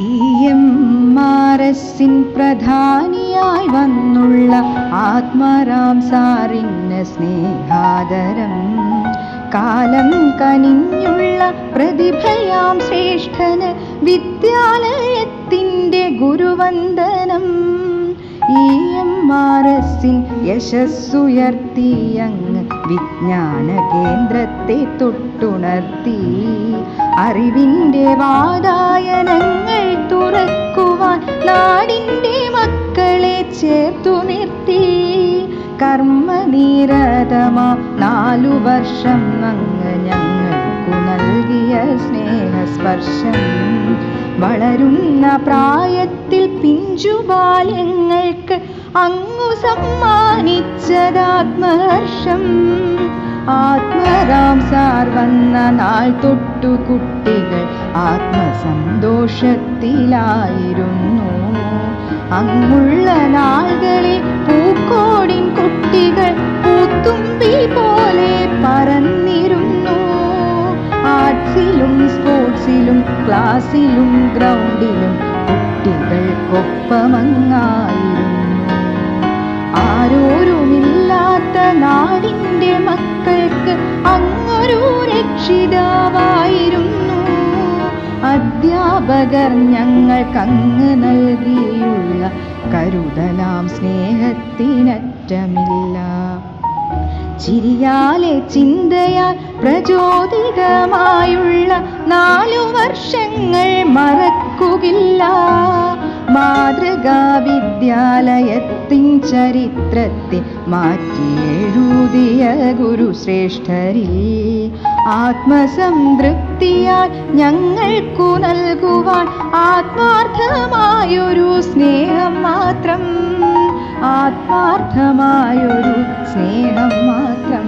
E പ്രധാനിയായി വന്നുള്ള Atmaram സാറിന് സ്നേഹാദരം. കാലം കനിഞ്ഞുള്ള പ്രതിഭയാം ശ്രേഷ്ഠന് വിദ്യാലയത്തിന്റെ ഗുരുവന്ദനം. ഇ എം ആർ എസിൻ യശസ്സുയർത്തിയങ്ങ് വിജ്ഞാന കേന്ദ്രത്തെ തൊട്ടുണർത്തി. അറിവിന്റെ വാതായനങ്ങൾ ചേർത്തു നിർത്തി. കർമ്മനിരതമാ നാലു വർഷം അങ്ങ് ഞങ്ങൾക്കു നൽകിയ സ്നേഹസ്പർശം. വളരുന്ന പ്രായത്തിൽ പിഞ്ചു ബാല്യങ്ങൾക്ക് അങ്ങു സമ്മാനിച്ചതാത്മഹർഷം. ആത്മരാം സാർ വന്ന നാൾ തൊട്ടു കുട്ടികൾ ആത്മസന്തോഷത്തിലായിരുന്നു. അങ്ങുള്ള നാളുകളിൽ പൂക്കോടിൻ കുട്ടികൾ പൂത്തുമ്പി പോലെ പറന്നിരുന്നു. ആർട്സിലും സ്പോർട്സിലും ക്ലാസ്സിലും ഗ്രൗണ്ടിലും കുട്ടികൾക്കൊപ്പമങ്ങായിരുന്നു. ആരോരുമില്ലാത്ത നാടിന്റെ മക്കൾക്ക് അധ്യാപകർ ഞങ്ങൾക്കങ്ങ് നൽകിയുള്ള കരുതലാം സ്നേഹത്തിനറ്റമില്ല. ചിരിയാലെ ചിന്തയാൽ പ്രചോദിതമായുള്ള നാലു വർഷങ്ങൾ മറക്കുകില്ല. മാതൃകാ വിദ്യാലയത്തിൻ ചരിത്രത്തിൽ മാറ്റിയെഴുതിയ ഗുരുശ്രേഷ്ഠരിൽ ആത്മസംതൃപ്തിയാൽ ഞങ്ങൾക്കു നൽകുവാൻ ആത്മാർത്ഥമായൊരു സ്നേഹം മാത്രം ആത്മാർത്ഥമായൊരു സ്നേഹം മാത്രം.